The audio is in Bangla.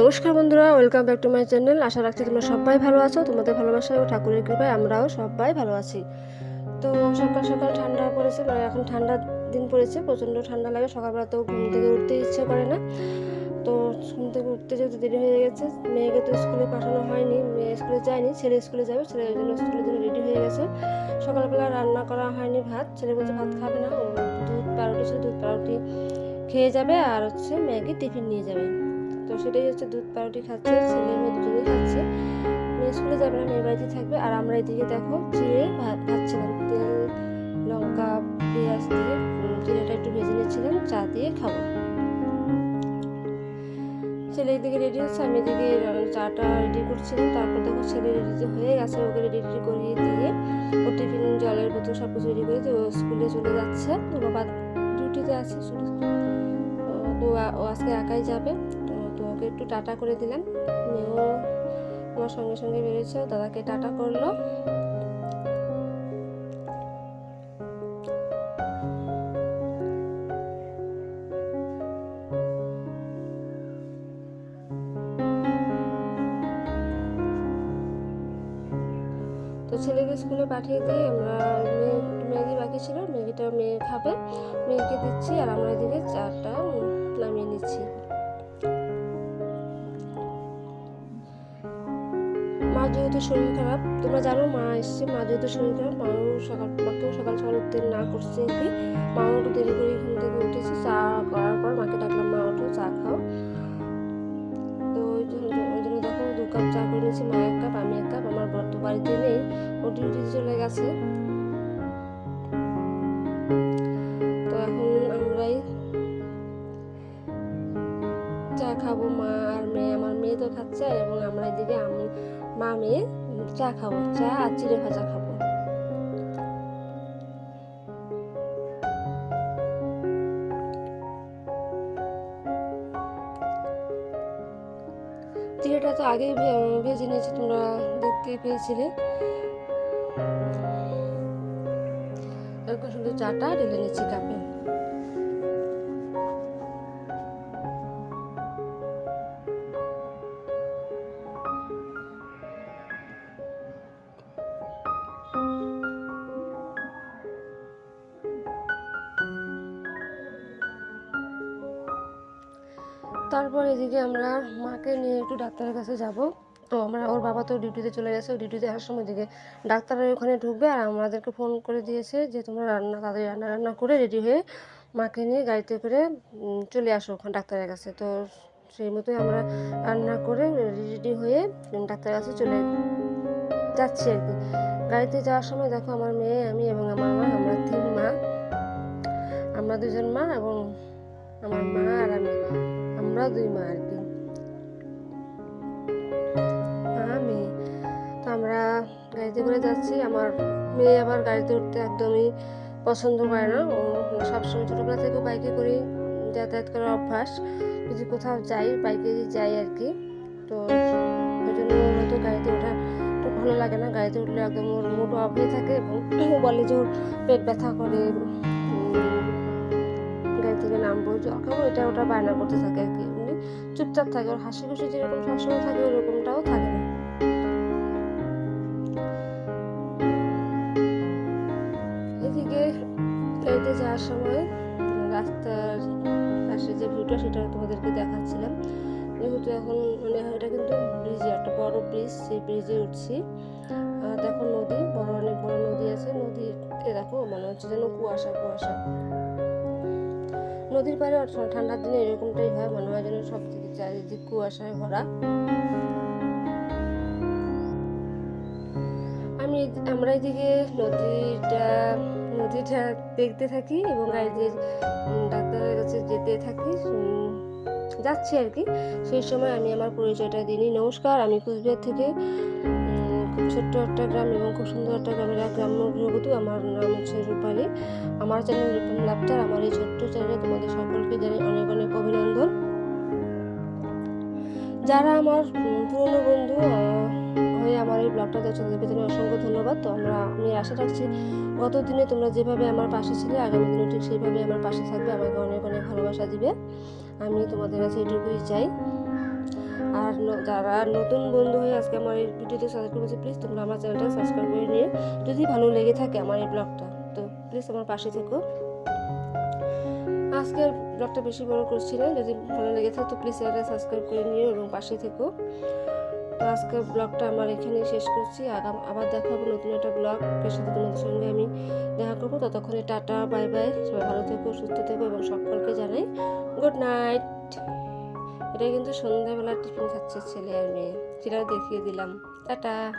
নমস্কার বন্ধুরা welcome back to my channel আশা রাখছি তোমরা সবাই ভালো আছো। তোমাদের ভালোবাসা ও ঠাকুরের কৃপায় আমরাও সবাই ভালো আছি। তো সকাল সকাল ঠান্ডা পড়েছে মানে এখন ঠান্ডার দিন পড়েছে, প্রচণ্ড ঠান্ডা লাগে। সকালবেলা তো ঘুম থেকে উঠতে ইচ্ছে করে না। তো ঘুম থেকে উঠতে যেহেতু দেরি হয়ে গেছে, মেয়েকে তো স্কুলে পাঠানো হয়নি, মেয়ে স্কুলে যায়নি, ছেলে স্কুলে যাবে, ছেলে জন্য স্কুলের জন্য রেডি হয়ে গেছে। সকালবেলা রান্না করা হয়নি ভাত, ছেলে বলছে ভাত খাবে না দুধ পাউরুটি ছিল, দুধ পাউরুটি খেয়ে যাবে আর হচ্ছে ম্যাগি টিফিন নিয়ে যাবে। তো সেটাই হচ্ছে দুধ পাউরুটি খাচ্ছে ছেলে মেয়ে দুজনেই খাচ্ছে। মেয়ে স্কুলে যাবে না মেয়ে বাড়িতে থাকবে। আর আমরা এদিকে দেখো, চিড়ে ভাত খাচ্ছিলাম। তেল, লঙ্কা, পেঁয়াজ দিয়ে চিড়েটা একটু ভেজে নিচ্ছিলাম, চা দিয়ে খাব। ছেলে এদিকে রেডি হচ্ছে, আমি এদিকে চাটা রেডি করছিলাম। তারপর দেখো ছেলে রেডি হয়ে গেছে, ওকে রেডি রেডি করিয়ে দিয়ে ও টিফিন, জলের বোতল সব কিছু রেডি করে দিয়ে ও স্কুলে চলে যাচ্ছে। তো বাবা ডিউটিতে আছে, শুধু। তো ও আজকে একাই যাবে। ওকে একটু টাটা করে দিলাম মেয়েও আমার সঙ্গে সঙ্গে বেরিয়েছে, দাদাকে টাটা করল। তো ছেলেকে স্কুলে পাঠিয়ে দিয়ে আমরা মেয়ে ম্যাগি বাকি ছিল ম্যাগিটা মেয়ে খাবে। মেয়েকে দিচ্ছি আর আমরা এদিকে চাটা নামিয়ে নিচ্ছি। মা যেহেতু শরীর খারাপ, তোমরা জানো মা এসছে, মা যেহেতু শরীর খারাপ, মাও সকাল, মাকেও সকাল সকাল উঠতে না করছে কি। মাও একটু দেরি করে ঘুম থেকে উঠেছে, চা করার পর মাকে ডাকলাম, মা ওঠো চা খাও। তো ওই জন্য ওই জন্য দেখো দু কাপ চা করে নিয়েছি, মা এক কাপ, আমি এক কাপ, আমার বর তো বাড়িতে নেই, ও ডিউটি চলে গেছে। তো এখন আমরাই চা খাব, মা আর মেয়ে, আমার মেয়ে তো খাচ্ছে, এবং আমরা এদিকে আমি মা মেয়ে চা খাব, চা আর চিড়ে ভাজা খাব। চিড়েটা তো আগেই ভেজে নিয়েছি, তোমরা দেখতে পেয়েছিলে। এরকম শুধু চাটা ঢেলে নিচ্ছি কাপে। তারপর এদিকে আমরা মাকে নিয়ে একটু ডাক্তারের কাছে যাব। তো আমরা, ওর বাবা তো ডিউটিতে চলে গেছে ডিউটিতে আসার সময় দিকে ডাক্তারের ওখানে ঢুকবে আর আমাদেরকে ফোন করে দিয়েছে যে, তোমরা রান্না তাদের রান্না রান্না করে রেডি হয়ে মাকে নিয়ে গাড়িতে করে চলে আসো ওখানে ডাক্তারের কাছে। তো সেই মতোই আমরা রান্না করে রেডি হয়ে ডাক্তারের কাছে চলে যাচ্ছি আর কি। গাড়িতে যাওয়ার সময় দেখো আমার মেয়ে, আমি এবং আমার মা, আমরা তিন মা। আমরা দুজন মা এবং আমার মা আর আমি। আমরা দুই মা আর কি মা মেয়ে তো আমরা গাড়িতে করে যাচ্ছি। আমার মেয়ে আবার গাড়িতে উঠতে একদমই পছন্দ করে না। ও সবসময় ছোটোবেলা থেকে বাইকে করে যাতায়াত করার অভ্যাস। যদি কোথাও যাই বাইকে যাই আর কি, তো ওই জন্য হয়তো গাড়িতে ওঠা তো ভালো লাগে না। গাড়িতে উঠলে একদম ওর মুড অফ হয়ে থাকে এবং বলে যে ওর পেট ব্যথা করে। জল এটা ওটা বায়না করতে থাকে আর কি, এমনি চুপচাপ থাকে। ওর হাসি খুশি যেরকম সবসময় থাকে, ওরকমটাও থাকে না। এদিকে গাড়িতে যাওয়ার সময় রাস্তার পাশে যে ভিউটা, সেটা তোমাদেরকে দেখাচ্ছিলাম। যেহেতু এখন মানে এটা কিন্তু ব্রিজে, একটা বড় ব্রিজ, সেই ব্রিজে উঠছি। দেখো নদী, বড় অনেক বড় নদী আছে। নদীতে দেখো, মনে হচ্ছে যেন কুয়াশা কুয়াশা। নদীর পাড়ে ঠান্ডার দিনে এরকমটাই হয় মনে হয় যেন সব থেকে চারিদিক কুয়াশায় ভরা। আমি আমরা এদিকে নদীটা নদীটা দেখতে থাকি এবং গাড়িতে উম, ডাক্তারের কাছে যেতে থাকি। যাচ্ছি আর কি। সেই সময় আমি আমার পরিচয়টা দিই নমস্কার আমি কুচবিহার থেকে ছোট্ট একটা গ্রাম এবং খুব সুন্দর একটা গ্রামের এক গ্রাম্য গৃহবধূ আমার নাম হচ্ছে রূপালী। আমার চ্যানেল রূপম লাপ্তার, আমার এই ছোট্ট চ্যানেলে তোমাদের সকলকে জানাই অনেক অনেক অভিনন্দন। যারা আমার পুরনো বন্ধু হয়ে আমার এই ব্লগটা দেখছ তাদেরকে জানাই অসংখ্য ধন্যবাদ। তো আমরা, আমি আশা রাখছি গত দিনে তোমরা যেভাবে আমার পাশে ছিলে, আগামী দিনে ঠিক সেইভাবে আমার পাশে থাকবে। আমাকে অনেক অনেক ভালোবাসা দিবে। আমি তোমাদের কাছে এটুকুই চাই। আর যারা নতুন বন্ধু হয়ে আজকে আমার এই ভিডিওতে সাবস্ক্রাইব করেছে প্লিজ তোমরা আমার চ্যানেলটা সাবস্ক্রাইব করে নিয়ে যদি ভালো লেগে থাকে আমার এই ব্লগটা তো প্লিজ আমার পাশে থেকো। আজকের ব্লগটা বেশি বড় করছি না, যদি ভালো লেগে থাকে তো প্লিজ চ্যানেলটা সাবস্ক্রাইব করে নিও এবং পাশে থেকো। তো আজকের ব্লগটা আমার এখানে শেষ করছি, আগাম, আবার দেখা হবে নতুন একটা ব্লগের সাথে তোমাদের সঙ্গে আমি দেখা করব। ততক্ষণে টাটা বাই বাই সবাই ভালো থেকো, সুস্থ থেকো এবং সকলকে জানাই গুড নাইট এটা কিন্তু সন্ধ্যাবেলা টিফিন খাচ্ছে ছেলে আর মেয়ে। সেটাও দেখিয়ে দিলাম। টাটা।